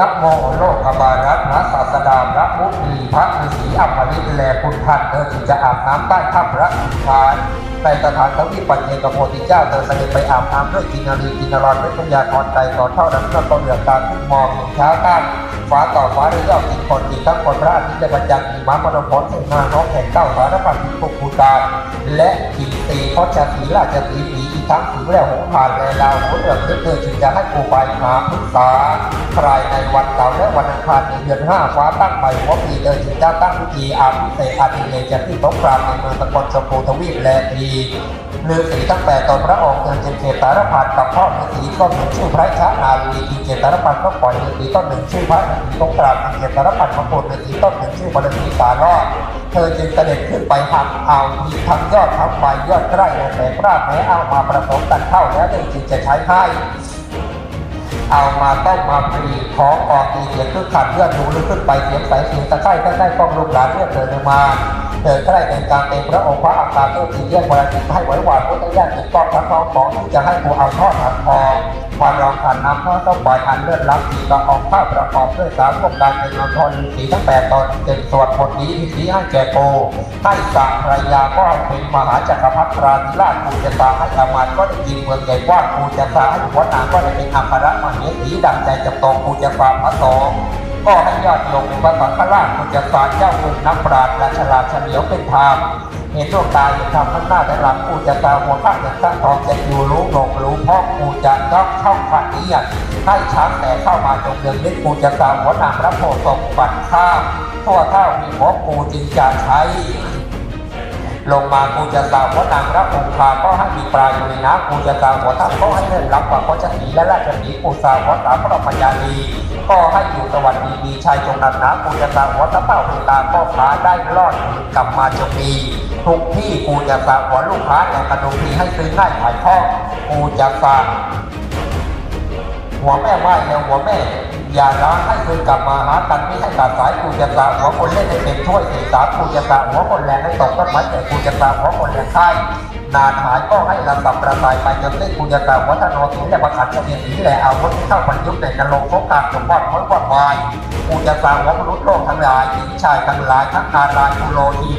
นักโมโลกบารัตนะศาสดาพระมุนีพระฤาษีอมฤตแลคุณท่านเธอจึงจะอาบน้ำใต้ถ้ำพระอินทานในสถานทวีปัญเยกโพธิเจ้าเธอเสด็จไปอาบน้ำด้วยกินนารีกินนารอนด้วยปัญญาทอนใจต่อเท่านั้นก็ต้องเหลือการขึ้นมองเห็นเช้าตั้ง ฟ้าต่อฟ้าได้ยอดกินคนอีกทั้งคนพระอาทิตย์ได้บรรจักษ์มีม้ามรพลเสนาน้องแห่งเก้าสารพันธุ์ภูภูกาและขีตีพชสีราชสีผีอีกทั้งถึงแล้วหงผ่านแลลาวหัวเรื่องเธอจึงจะให้กูไปหาปรึกษาใครในวันเสาร์และวันอังคารในเดือนห้าฟ้าตั้งใหม่หัวปีเดินจึงจะตั้งพิธีอาภิเษกอาทิเลจะที่สงครามในเมืองตะกอนชมพูทวีปแลทีเลือสีตั้งแต่ตอนพระองค์เดินเจนเจตารพันกับพ่อฤาษีก็หนึ่งชื่อพระชานาลีเจตารพันก็ปล่อยฤาษีต้นหนึ่งชื่อพระฤาษีสงครามกินเจตารพันของโพฤาษีต้นหนึ่งชื่อพระฤาษีตาลอดเธอจึงเสด็จขึ้นไปหักเอามีทั้งยอดทั้งใบยอดใกล้ละแสงราบแม้เอามาผสมกันเข้าแล้วจึงจะใช้ให้เอามาต้มมาปรีของออกตีเสียงคึกขัดเลือดดูลึกขึ้นไปเสียงใสเสียงตะไคร้ตะไคร้ต้องลูกหลานเลือดเดินมาเดินใกล้ในการเป็นพระองค์พระอัครเทพสีเรียกวรจิตให้ไหวหวานพุทธญาติต้องทั้งท้องของที่จะให้กูเอาทอดหันคอ ความรองขันน้ำน้ำต้องปล่อยอันเลือดล้ำสีกระออกผ้าประกอบด้วยสามวงการในนอนทนสีทั้งแปดตอนเจ็ดสวดบทนี้ที่ให้แก่โกให้สักภรยาก็เป็นมหาจักรพรรดิราธิราชกูจะตาให้อามาตก็ได้ยินเมืองใหญ่กว้างกูจะตาให้หัวนางก็ได้เป็นอัครมเหสีดังใจจะตองกูจะฝาพระสงฆ์ก็ให้ยอดโยมเป็นพระสังฆราชกูจะสาเจ้าคุณนักปราชญ์และฉลาดเฉลียวเป็นธรรม เห็นดวตาอยู่ทำข้างหน้าแต่หลังกูจะตาหัวข้างเด็กข้างทองจะอยู่รู้หลงรู้พ่อกูจะต้องช่องฝันนี้ให้ช้างแต่เข้ามาจงเดินนิดกูจะตาหัวนางพระโพธิ์ทรงฝันข้ามทั่วเท่ามีหัวกูจึงจะใช้ ลงมากูจะสาวหัวนางรับองคาก็ให้มีปลาอยู่ในน้ำกูจะสาวหัวท่านก็ให้เลื่อนรับกว่าพจะสีและราชสีกูสาวหัวสามพระพญาลีก็ให้อยู่สวัสดีมีชายจงนันนะกูจะสาวหัวตะเป้าเป็นตาก็พาได้รอดกลับมาจงมีทุกที่กูจะสาวหัวลูกค้าแห่งกระดุมทีให้ซื้อง่ายขายคล่องกูจะสาวหัวแม่ไหว้แล้วหัวแม่ อย่าร้างให้คืนกลับมาหากันไม่ให้ขาดสายกูจะสาหัวคนเล่นให้เต็มถ้วยเสีสากูจะสาหัวคนแรงให้ตกต้นไม้แต่กูจะสาหัวคนแรงค่ายนานหายก็ให้ระสับระสายไปจนเล่นกูจะสาหัวธนโสีและประขันเฉลียสีแหล่เอาวัที่เข้าประยุกต์ในกระโหลกโฟการสมบัติม้อยวัดวายกูจะสาหัวมนุษย์โลกทั้งหลายหญิงชายทั้งหลายทั้งนารายณ์กุโลหี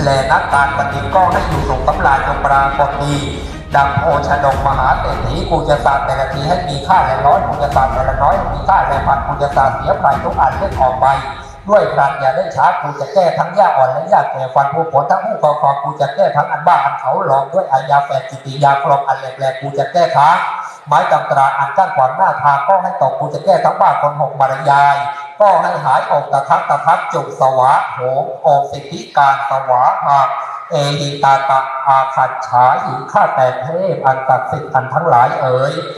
แหล่นักการปฏิก็ให้อยู่ส่งกำลายจงปรากฏดี ดังโอชดงมหาเศรษฐีกูจะสาแต่ละทีให้มีค่าและร้อยกูจะสาแต่ละน้อยมีค่าและพันกูจะสาเสียไปทุกอันเล่นออกไปด้วยพลันอย่าได้ช้ากูจะแก้ทั้งยาอ่อนและยาแก่ฟันผู้ผลทั้งผู้ครองครองกูจะแก้ทั้งอันบ้าอันเขาหลอกด้วยอายาแฝดจิติยาครองอันแหลกแหลกกูจะแก้ค้างไม้ตำตราอันกั้นขวางหน้าทางก็ให้ตกกูจะแก้ทั้งบ้าคนหกบรรยาย ก็ให้หายออกตะทักตะทักจุกสวะโหงโอกสิทธิการสวะหาก เอหิตาตะอาขัดฉาอิข้าแต่เทพอันตักดิ์สิทธิ์อันทั้งหลายเอ๋ย